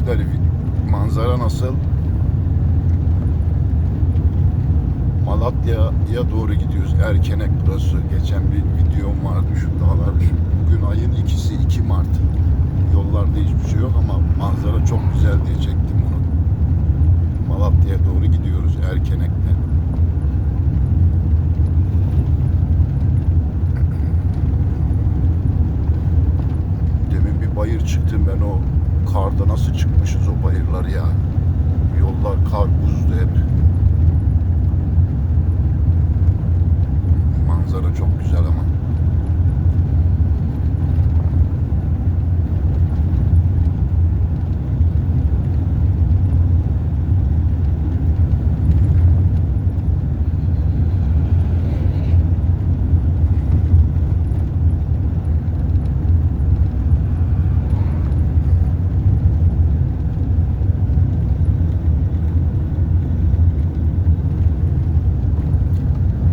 çekmişler. Manzara nasıl? Malatya'ya doğru gidiyoruz. Erkenek burası. Geçen bir videom vardı şu dağlar. Bugün ayın ikisi 2 Mart. Yollarda hiçbir şey yok ama manzara çok güzel diye çektim bunu. Malatya'ya doğru gidiyoruz Erkenek'te. Demin bir bayır çıktım ben o karda nasıl çıkmışız o bayırlar ya. Yollar kar buzdu hep. Manzara çok güzel ama.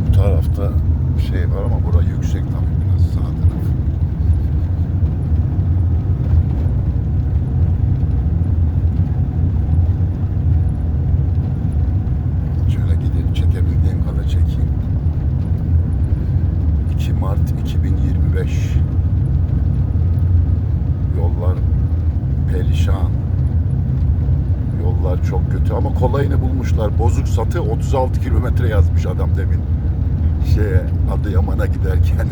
Bu tarafta şey var ama bura yüksek tabii biraz sağ taraf. Şöyle gidip çekebildiğim kadar çekeyim. 2 Mart 2025 Yollar perişan. Yollar çok kötü ama kolayını bulmuşlar. Bozuk satı 36 kilometre yazmış adam demin şeye Adıyaman'a giderken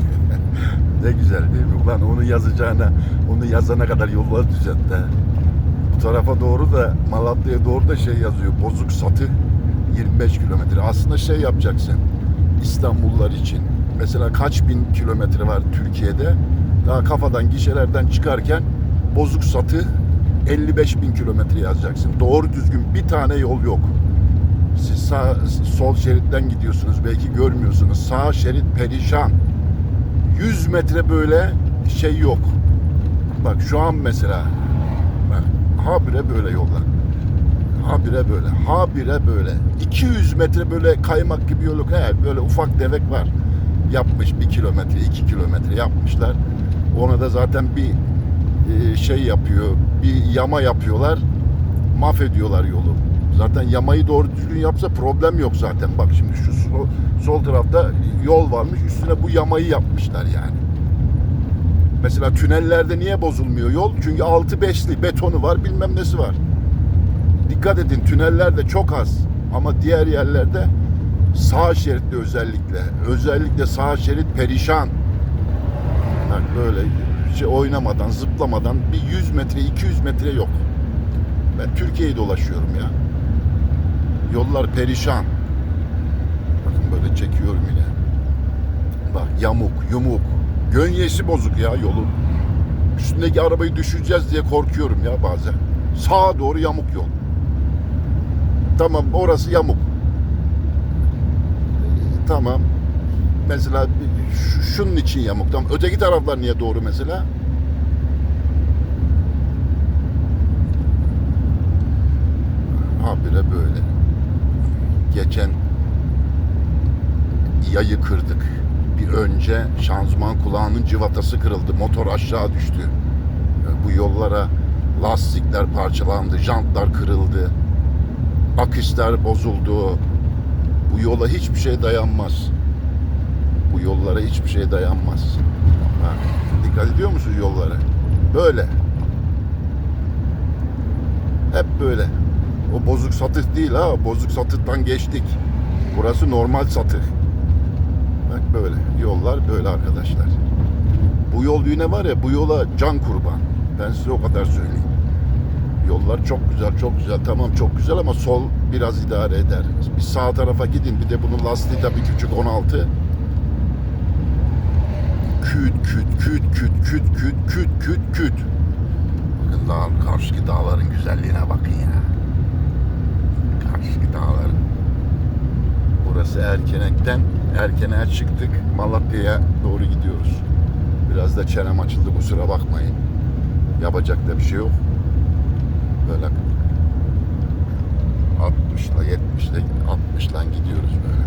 ne güzel değil mi? Ulan onu yazacağına onu yazana kadar yolları düzeltti. ha. Bu tarafa doğru da Malatya'ya doğru da şey yazıyor. Bozuk satı 25 kilometre. Aslında şey yapacaksın İstanbullular için. Mesela kaç bin kilometre var Türkiye'de? Daha kafadan gişelerden çıkarken bozuk satı 55 bin kilometre yazacaksın. Doğru düzgün bir tane yol yok. Siz sağ, sol şeritten gidiyorsunuz belki görmüyorsunuz. Sağ şerit perişan. 100 metre böyle şey yok. Bak şu an mesela habire böyle yollar. Habire böyle. Habire böyle. 200 metre böyle kaymak gibi yolu. He, böyle ufak devek var. Yapmış bir kilometre, iki kilometre yapmışlar. Ona da zaten bir e, şey yapıyor. Bir yama yapıyorlar. Mahvediyorlar yolu. Zaten yamayı doğru düzgün yapsa problem yok zaten. Bak şimdi şu sol, sol tarafta yol varmış. Üstüne bu yamayı yapmışlar yani. Mesela tünellerde niye bozulmuyor yol? Çünkü altı beşli betonu var bilmem nesi var. Dikkat edin tünellerde çok az. Ama diğer yerlerde sağ şeritte özellikle. Özellikle sağ şerit perişan. Bak böyle şey oynamadan, zıplamadan bir 100 metre, 200 metre yok. Ben Türkiye'yi dolaşıyorum ya. Yollar perişan. Bakın böyle çekiyorum yine. Bak yamuk, yumuk. Gönyesi bozuk ya yolun. Üstündeki arabayı düşüreceğiz diye korkuyorum ya bazen. Sağa doğru yamuk yol. Tamam orası yamuk. Tamam. Mesela şu- şunun için yamuk. Tamam. Öteki taraflar niye doğru mesela? Habire böyle. Geçen yayı kırdık. Bir önce şanzıman kulağının cıvatası kırıldı. Motor aşağı düştü. Bu yollara lastikler parçalandı, jantlar kırıldı. Aküsler bozuldu. Bu yola hiçbir şey dayanmaz. Bu yollara hiçbir şey dayanmaz. Bak, dikkat ediyor musunuz yollara? Böyle. Hep böyle. O bozuk satık değil ha. Bozuk satıktan geçtik. Burası normal satık. Bak böyle. Yollar böyle arkadaşlar. Bu yol yine var ya bu yola can kurban. Ben size o kadar söyleyeyim. Yollar çok güzel, çok güzel. Tamam çok güzel ama sol biraz idare eder. Bir sağ tarafa gidin. Bir de bunun lastiği de bir küçük 16. Küt küt küt küt küt küt küt küt küt. Bakın dağ, karşıki dağların güzelliğine bakın ya. Karşıki dağların. Burası Erkenek'ten Erkenek'e çıktık. Malatya'ya doğru gidiyoruz. Biraz da çenem açıldı kusura bakmayın. Yapacak da bir şey yok. Böyle 60'la 70'le 60'la gidiyoruz böyle.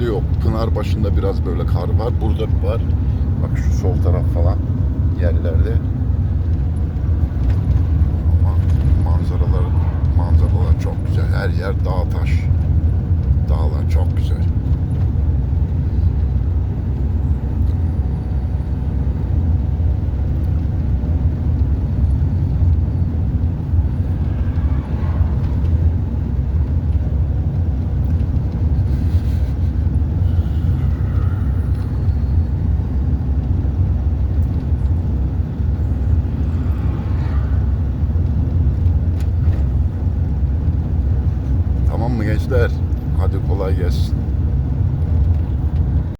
Şeyde yok. Pınar başında biraz böyle kar var. Burada var. Bak şu sol taraf falan yerlerde. Ama manzaralar manzaralar çok güzel. Her yer dağ taş. Dağlar çok güzel. this.